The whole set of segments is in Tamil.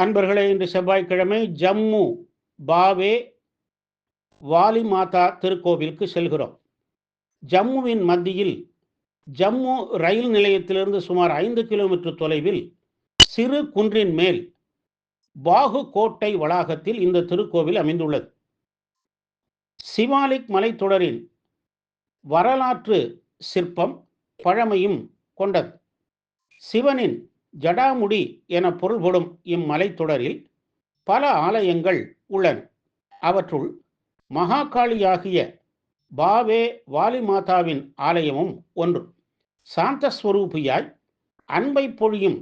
அன்பர்களே இன்று செவ்வாய்க்கிழமை ஜம்மு பாவே வாலி மாதா திருக்கோவிலுக்கு செல்கிறோம். ஜம்முவின் மத்தியில் ஜம்மு ரயில் நிலையத்திலிருந்து சுமார் ஐந்து கிலோமீட்டர் தொலைவில் சிறு குன்றின் மேல் பாகு கோட்டை வளாகத்தில் இந்த திருக்கோவில் அமைந்துள்ளது. சிவாலிக் மலைத்தொடரின் வரலாற்று சிற்பம் பழமையும் கொண்டது. சிவனின் ஜடாமுடி என பொருள்படும் இம்மலைத்தொடரில் பல ஆலயங்கள் உள்ளன. அவற்றுள் மகாகாளியாகிய பாவே வாலிமாதாவின் ஆலயமும் ஒன்று. சாந்தஸ்வரூபியாய் அன்பை பொழியும்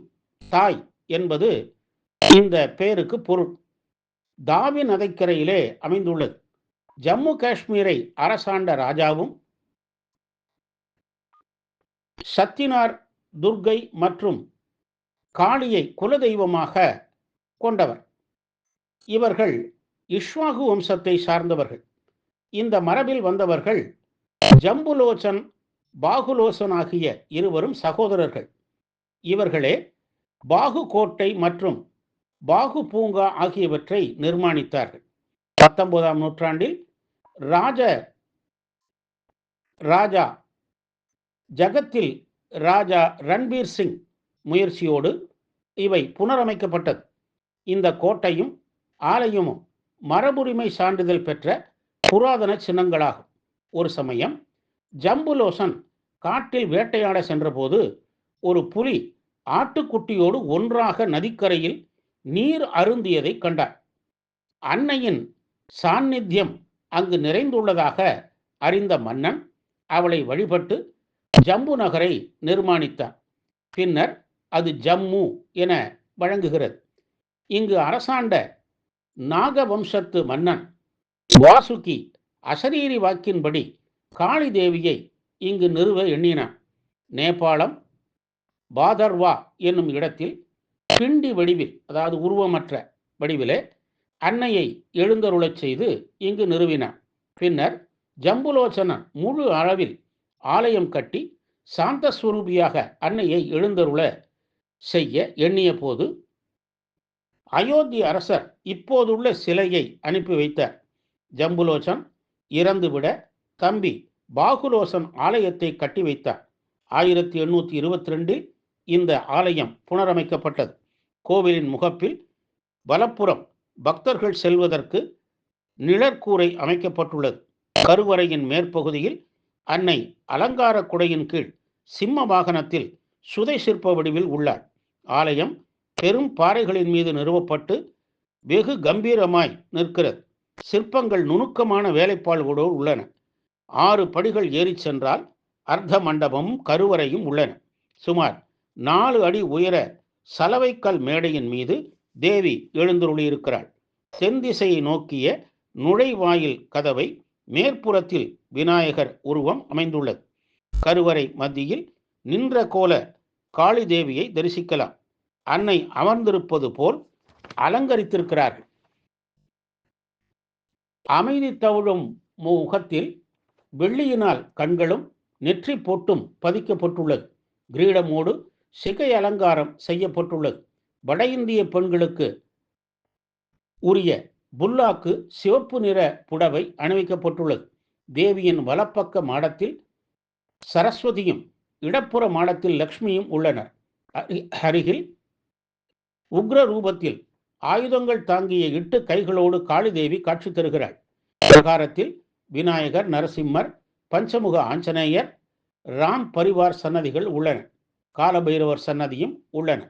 தாய் என்பது இந்த பெயருக்கு பொருள். தாவி நதைக்கரையிலே அமைந்துள்ளது. ஜம்மு காஷ்மீரை அரசாண்ட ராஜாவும் சத்தினார் துர்கை மற்றும் காளியை குலதெய்வமாக கொண்டவர். இவர்கள் இஷ்வாகு வம்சத்தை சார்ந்தவர்கள். இந்த மரபில் வந்தவர்கள் ஜம்புலோச்சன் பாகுலோசன் ஆகிய இருவரும் சகோதரர்கள். இவர்களே பாகு கோட்டை மற்றும் பாகு பூங்கா ஆகியவற்றை நிர்மாணித்தார்கள். பத்தொன்பதாம் நூற்றாண்டில் ராஜ ராஜா ஜகத்தில் ராஜா ரன்பீர் சிங் முயற்சியோடு இவை புனரமைக்கப்பட்டது. இந்த கோட்டையும் ஆலயமும் மரபுரிமை சான்றிதழ் பெற்ற புராதன சின்னங்களாகும். ஒரு சமயம் ஜம்புலோசன் காட்டில் வேட்டையாட சென்றபோது ஒரு புலி ஆட்டுக்குட்டியோடு ஒன்றாக நதிக்கரையில் நீர் அருந்தியதை கண்டார் அன்னையின் சாநித்தியம் அங்கு நிறைந்துள்ளதாக அறிந்த மன்னன் அவளை வழிபட்டு ஜம்பு நகரை நிர்மாணித்தார் பின்னர் அது ஜம்மு என வழங்குகிறது. இங்கு அரசாண்ட நாக வம்சத்து மன்னன் வாசுகி அசரீரி வாக்கின்படி காளி தேவியை இங்கு நிறுவ எண்ணினான். நேபாளம் பாதர்வா என்னும் இடத்தில் பிண்டி வடிவில் அதாவது உருவமற்ற வடிவிலே அன்னையை எழுந்தருளச் செய்து இங்கு நிறுவினான். பின்னர் ஜம்புலோச்சனன் முழு அளவில் ஆலயம் கட்டி சாந்தஸ்வரூபியாக அன்னையை எழுந்தருள செய்ய எண்ணிய போது அயோத்தி அரசர் இப்போதுள்ள சிலையை அனுப்பி வைத்தார் ஜம்புலோச்சன் இறந்துவிட தம்பி பாகுலோசன் ஆலயத்தை கட்டி வைத்தார் ஆயிரத்தி எண்ணூற்றி இருபத்தி ரெண்டில் இந்த ஆலயம் புனரமைக்கப்பட்டது. கோவிலின் முகப்பில் வலப்புறம் பக்தர்கள் செல்வதற்கு நிழற்கூரை அமைக்கப்பட்டுள்ளது. கருவறையின் மேற்பகுதியில் அன்னை அலங்கார குடையின் கீழ் சிம்ம வாகனத்தில் சுதை சிற்ப வடிவில் உள்ளார். ஆலயம் பெரும் பாறைகளின் மீது நிறுவப்பட்டு வெகு கம்பீரமாய் நிற்கிறது. சிற்பங்கள் நுணுக்கமான வேலைப்பாடுகளோடு உள்ளன. ஆறு படிகள் ஏறிச் சென்றால் அர்த்த மண்டபமும் கருவறையும் உள்ளன. சுமார் நாலு அடி உயர சலவைக்கல் மேடையின் மீது தேவி எழுந்துருளியிருக்கிறாள். தென் திசையை நோக்கிய நுழைவாயில் கதவை மேற்புறத்தில் விநாயகர் உருவம் அமைந்துள்ளது. கருவறை மத்தியில் நின்ற கோல காளி தேவியை தரிசிக்கலாம். அன்னை அமர்ந்திருப்பது போல் அலங்கரித்திருக்கிறார்கள். அமைதி தவழும் முகத்தில் வெள்ளியினால் கண்களும் நெற்றி போட்டும் பதிக்கப்பட்டுள்ளது. கிரீடமோடு சிகை அலங்காரம் செய்யப்பட்டுள்ளது. வட இந்திய பெண்களுக்கு உரிய புல்லாக்கு சிவப்பு நிற புடவை அணிவிக்கப்பட்டுள்ளது. தேவியின் வலப்பக்க மாடத்தில் சரஸ்வதியும் இடப்புற மாடத்தில் லக்ஷ்மியும் உள்ளனர். அருகில் உக்ர ரூபத்தில் ஆயுதங்கள் தாங்கிய இட்டு கைகளோடு காளிதேவி காட்சி தருகிறாள். பிரகாரத்தில் விநாயகர் நரசிம்மர் பஞ்சமுக ஆஞ்சநேயர் ராம் பரிவார் சன்னதிகள் உள்ளன. காலபைரவர் சன்னதியும் உள்ளன.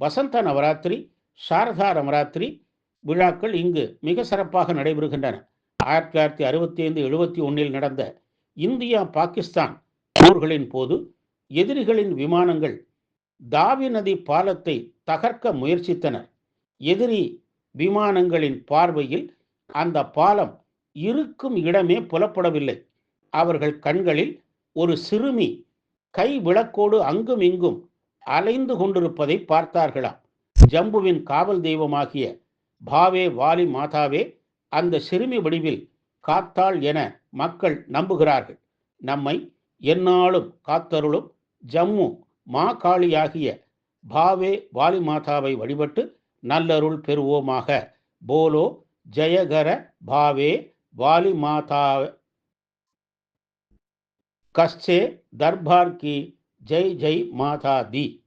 வசந்த நவராத்திரி சாரதா நவராத்திரி விழாக்கள் இங்கு மிக சிறப்பாக நடைபெறுகின்றன. ஆயிரத்தி தொள்ளாயிரத்தி அறுபத்தி ஐந்து எழுபத்தி ஒன்றில் நடந்த இந்தியா பாகிஸ்தான் போர்களின் போது எதிரிகளின் விமானங்கள் தாவி நதி பாலத்தை தகர்க்க முயற்சித்தனர் எதிரி விமானங்களின் பார்வையில் அந்த பாலம் இருக்கும் இடமே புலப்படவில்லை. அவர்கள் கண்களில் ஒரு சிறுமி கை விளக்கோடு அங்கும் இங்கும் அலைந்து கொண்டிருப்பதை பார்த்தார்களாம். ஜம்புவின் காவல் தெய்வமாகிய பாவே வாலி மாதாவே அந்த சிறுமி வடிவில் காத்தாள் என மக்கள் நம்புகிறார்கள். நம்மை எந்நாளும் காத்தருளும் ஜம்மு மா காளியாகிய பாவே வாலி மாதாவை வழிபட்டு நல்லருள் பெறுவோமாக. போலோ ஜெயகர பாவே வாலி மாதா கஸ்ஸே தர்பார் கி ஜெய் ஜெய் மாதா தி.